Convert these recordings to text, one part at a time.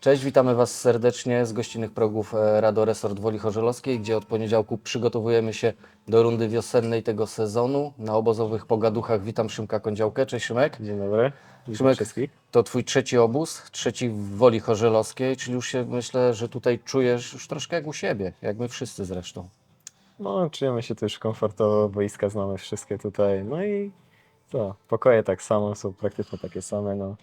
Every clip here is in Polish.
Cześć, witamy Was serdecznie z gościnnych progów e, Rado Resort Woli Chorzelowskiej, gdzie od poniedziałku przygotowujemy się do rundy wiosennej tego sezonu. Na obozowych pogaduchach witam Szymka Kądziałkę. Cześć Szymek. Dzień dobry. Witam Szymek, wszystkich. to Twój trzeci obóz, trzeci w Woli Chorzelowskiej, czyli już się myślę, że tutaj czujesz już troszkę jak u siebie, jak my wszyscy zresztą. No, czujemy się tu już komfortowo, boiska znamy wszystkie tutaj. No i co, pokoje tak samo, są praktycznie takie same, no.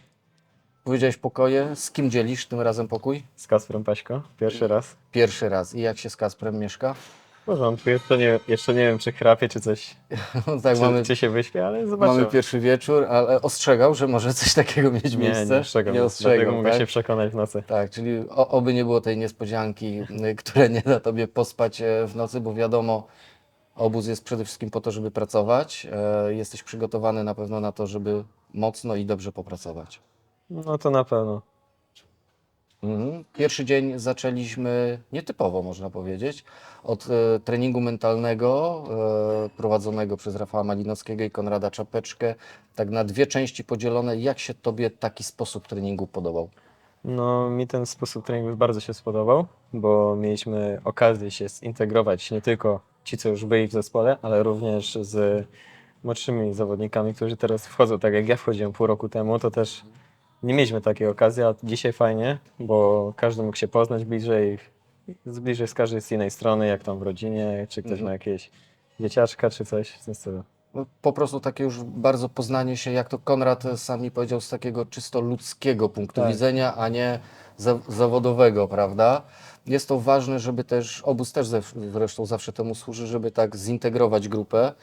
Powiedziałeś pokoje, z kim dzielisz tym razem pokój? Z Kasprem Paśko, pierwszy raz. Pierwszy raz. I jak się z Kasprem mieszka? W porządku, jeszcze nie, jeszcze nie wiem, czy chrapie, czy coś, tak, czy, mamy, czy się wyśpię, ale zobaczymy. mamy pierwszy wieczór, ale ostrzegał, że może coś takiego mieć nie, miejsce. nie ostrzegam, nie dlatego ostrzegał mogę tak? się przekonać w nocy. Tak, czyli o, oby nie było tej niespodzianki, y, które nie da tobie pospać e, w nocy, bo wiadomo, obóz jest przede wszystkim po to, żeby pracować. E, Jesteś przygotowany na pewno na to, żeby mocno i dobrze popracować. No to na pewno. Mhm. Pierwszy dzień zaczęliśmy nietypowo, można powiedzieć, od e, treningu mentalnego e, prowadzonego przez Rafała Malinowskiego i Konrada Czapeczkę, tak na dwie części podzielone. Jak się Tobie taki sposób treningu podobał? No, mi ten sposób treningu bardzo się spodobał, bo mieliśmy okazję się zintegrować nie tylko ci, co już byli w zespole, ale również z młodszymi zawodnikami, którzy teraz wchodzą. Tak jak ja wchodziłem pół roku temu, to też nie mieliśmy takiej okazji, a dzisiaj fajnie, bo każdy mógł się poznać bliżej, bliżej z każdej z innej strony, jak tam w rodzinie, czy ktoś Mhm. ma jakieś dzieciaczka, czy coś w tym stylu. Po prostu takie już bardzo poznanie się, jak to Konrad sam mi powiedział, z takiego czysto ludzkiego punktu Tak. widzenia, a nie za, zawodowego, prawda? Jest to ważne, żeby też, obóz też zresztą zawsze temu służy, żeby tak zintegrować grupę,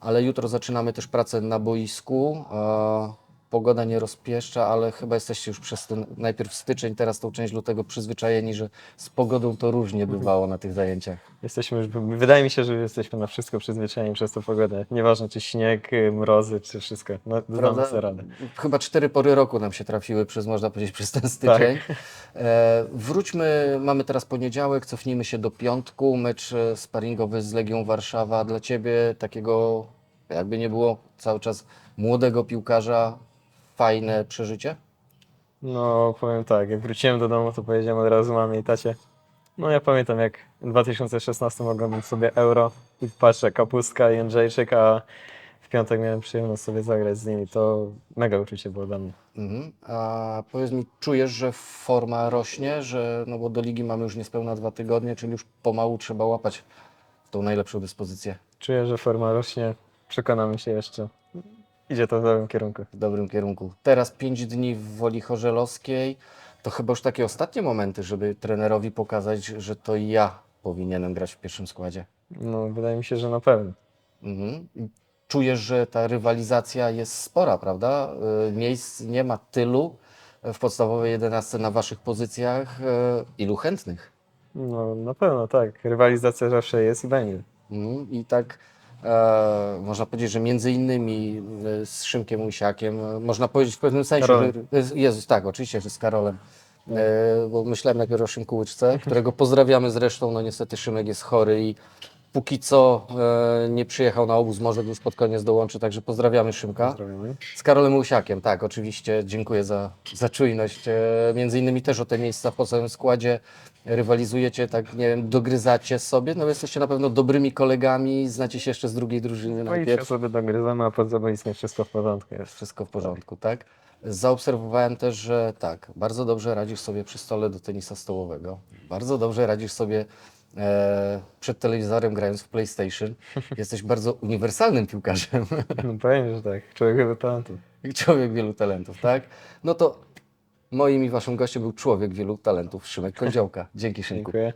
ale jutro zaczynamy też pracę na boisku. E, pogoda nie rozpieszcza, ale chyba jesteście już przez ten najpierw styczeń, teraz tą część lutego przyzwyczajeni, że z pogodą to różnie bywało na tych zajęciach. Jesteśmy już, wydaje mi się, że jesteśmy na wszystko przyzwyczajeni przez tą pogodę. Nieważne czy śnieg, y, mrozy, czy wszystko. No, znamy sobie radę. Chyba cztery pory roku nam się trafiły, przez, można powiedzieć, przez ten styczeń. E, wróćmy, mamy teraz poniedziałek, cofnijmy się do piątku, mecz e, sparingowy z Legią Warszawa. Dla Ciebie takiego, jakby nie było, cały czas młodego piłkarza, fajne przeżycie? No, powiem tak, jak wróciłem do domu, to powiedziałem od razu mamie i tacie. No ja pamiętam, jak w 2016 oglądam sobie Euro i patrzę, Kapustka i Jędrzejczyk, a w piątek miałem przyjemność sobie zagrać z nimi. To mega uczucie było dla mnie. Mhm. A powiedz mi, czujesz, że forma rośnie, że, no bo do ligi mamy już niespełna dwa tygodnie, czyli już pomału trzeba łapać tą najlepszą dyspozycję. Czuję, że forma rośnie, przekonamy się jeszcze. Idzie to w dobrym kierunku. w dobrym kierunku. Teraz 5 dni w Woli Chorzelowskiej. To chyba już takie ostatnie momenty, żeby trenerowi pokazać, że to ja powinienem grać w pierwszym składzie. No, wydaje mi się, że na pewno. Mhm. I Czujesz, że ta rywalizacja jest spora, prawda? Y, Miejsc nie ma tylu w podstawowej 11 na waszych pozycjach. y, Ilu chętnych? No, na pewno tak. Rywalizacja zawsze jest i będzie. Mhm. I tak e, można powiedzieć, że między innymi e, z Szymkiem Łysiakiem, e, można powiedzieć w pewnym sensie, Karolem. że, e, Jezus, tak, oczywiście, że z Karolem, e, bo myślałem najpierw o Szymku Łyczce, którego pozdrawiamy zresztą, no niestety Szymek jest chory i póki co e, nie przyjechał na obóz, może już pod koniec dołączy, także pozdrawiamy Szymka. Pozdrawiamy. Z Karolem Łysiakiem, tak, oczywiście, dziękuję za, za czujność. E, między innymi też o te miejsca w podstawowym składzie rywalizujecie, tak, nie wiem, dogryzacie sobie, no jesteście na pewno dobrymi kolegami, znacie się jeszcze z drugiej drużyny No i najpierw. sobie dogryzamy, a poza boiskiem wszystko w porządku jest. Wszystko w porządku, tak? Zaobserwowałem też, że tak, bardzo dobrze radzisz sobie przy stole do tenisa stołowego. Bardzo dobrze radzisz sobie przed telewizorem grając w PlayStation. Jesteś bardzo uniwersalnym piłkarzem. No powiem, że tak. Człowiek chyba talentu. Człowiek wielu talentów, tak? No to moim i waszym gościem był człowiek wielu talentów, Szymek Kądziołka. Dzięki Szymku. Dziękuję.